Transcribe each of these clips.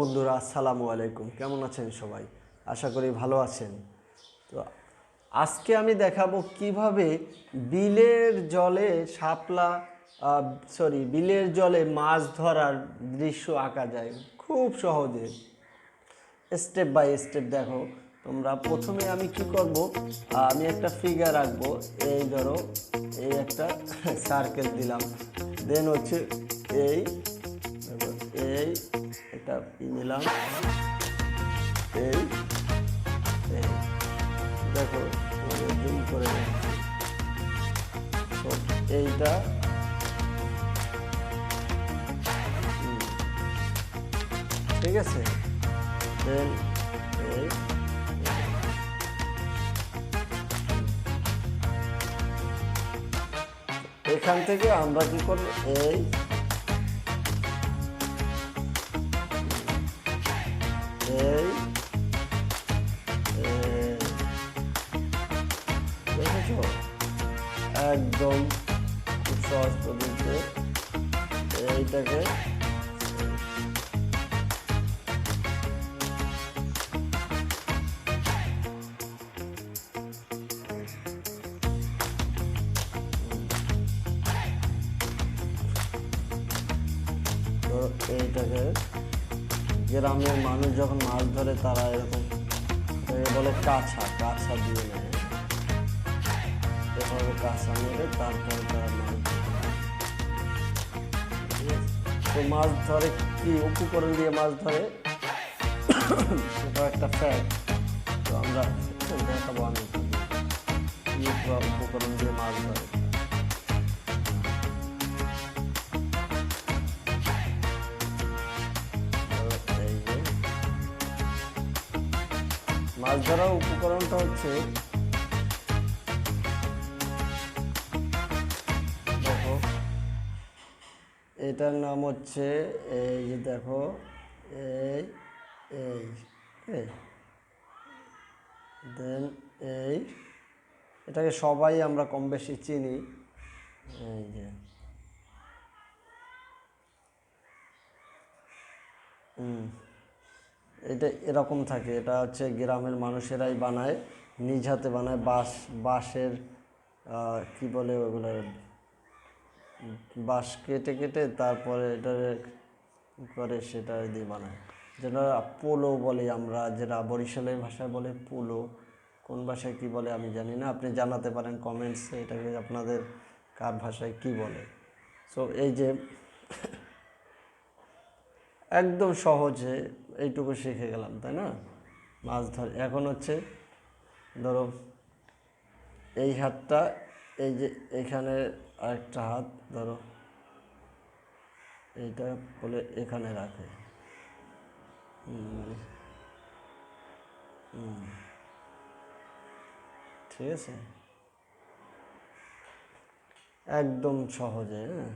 বন্ধুরা, আসসালামু আলাইকুম। কেমন আছেন সবাই? আশা করি ভালো আছেন। তো আজকে আমি দেখাবো কীভাবে বিলের জলে শাপলা সরি বিলের জলে মাছ ধরার দৃশ্য আঁকা যায় খুব সহজে। স্টেপ বাই স্টেপ দেখো। তোমরা প্রথমে আমি কি করব? আমি একটা ফিগার আঁকবো এই ধরো, এই একটা সার্কেল দিলাম। দেন হচ্ছে এই এই একটা নিলাম। এই দেখো জুম করে এইটা। ঠিক আছে? এই। এখান থেকে আমরা কি করব? এই একদম খুব সহজ পদ্ধতিতে এইটাকে এইটাকে গ্রামের মানুষ যখন মাছ ধরে তারা এরকম বলে কাছা কাছা দিয়ে নেয়। এভাবে কাছা মেরে তারপরে তারা মাছ। তো মাছ ধরে কি উপকরণ দিয়ে মাছ ধরে সেটা একটা ফ্যাক্ট তো আমরা দেখাবো আমি উপকরণ দিয়ে মাছ ধরে মাছ ধরার উপকরণটা হচ্ছে এটার নাম হচ্ছে, এই যে দেখো, এই এই এই। দেন এই, এটাকে সবাই আমরা কম বেশি চিনি। এই যে। এটা এরকম থাকে, এটা হচ্ছে গ্রামের মানুষেরাই বানায়, নিজ হাতে বানায়, বাঁশ, বাঁশের কি বলে ওগুলো? বাঁশ কেটে কেটে তারপরে এটা করে সেটা দিয়ে বানায়। যেটা পোলো বলি আমরা, যেটা বরিশালের ভাষায় বলে পোলো, কোন ভাষায় কি বলে আমি জানি না। আপনি জানাতে পারেন কমেন্টসে এটাকে আপনাদের কার ভাষায় কি বলে। সো এই যে একদম সহজে এইটুকু শিখে গেলাম, তাই না? মাছ ধর, এখন হচ্ছে ধরো এই হাতটা, এই যে এখানে আরেকটা হাত ধরো। এইটা বলে এখানে রাখে। ঠিক আছে? একদম সহজে হ্যাঁ?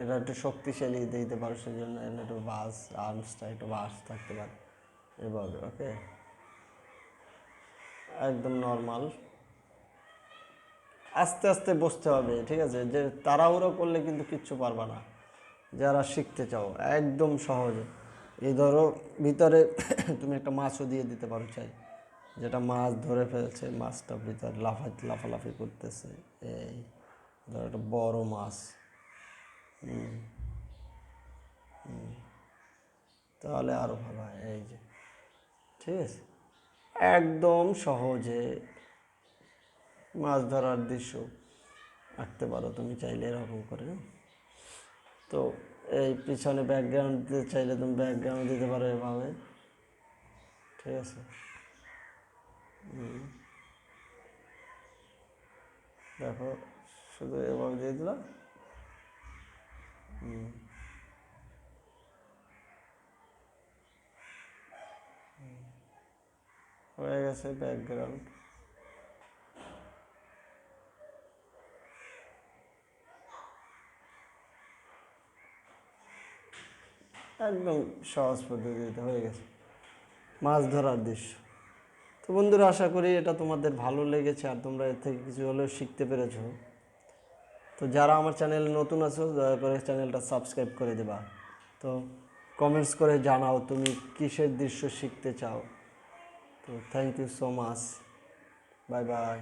এটা একটু শক্তিশালী দিতে পারো সেই জন্য এর একটু বাস আর্মসটা একটু বাস থাকতে পারে। এভাবে ওকে একদম নর্মাল আস্তে আস্তে বসতে হবে, ঠিক আছে? যে তাড়াহুড়ো করলে কিন্তু কিচ্ছু পারবা না। যারা শিখতে চাও, একদম সহজে। এই ধরো, ভিতরে তুমি একটা মাছও দিয়ে দিতে পারো, চাই। যেটা মাছ ধরে ফেলছে, মাছটা ভিতরে লাফা লাফালাফি করতেছে। এই ধরো, একটা বড় মাছ। তাহলে আরও ভালো হয়, এই যে। ঠিক আছে? একদম সহজে মাছ ধরার দৃশ্য আঁকতে পারো, তুমি চাইলে এরকম করে তো এই পিছনে ব্যাকগ্রাউন্ড দিতে চাইলে তুমি ব্যাকগ্রাউন্ড দিতে পারো এভাবে, ঠিক আছে। দেখো, শুধু এভাবে দিয়ে দিলাম। হুম। হয়ে গেছে ব্যাকগ্রাউন্ড একদম সহজ পদ্ধতিতে হয়ে গেছে। মাছ ধরার দৃশ্য। তো বন্ধুরা, আশা করি এটা তোমাদের ভালো লেগেছে আর তোমরা এর থেকে কিছু হলেও শিখতে পেরেছ। তো যারা আমার চ্যানেলে নতুন আছো, দয়া করে চ্যানেলটা সাবস্ক্রাইব করে দেবা। তো কমেন্টস করে জানাও তুমি কিসের দৃশ্য শিখতে চাও। তো thank you so much bye bye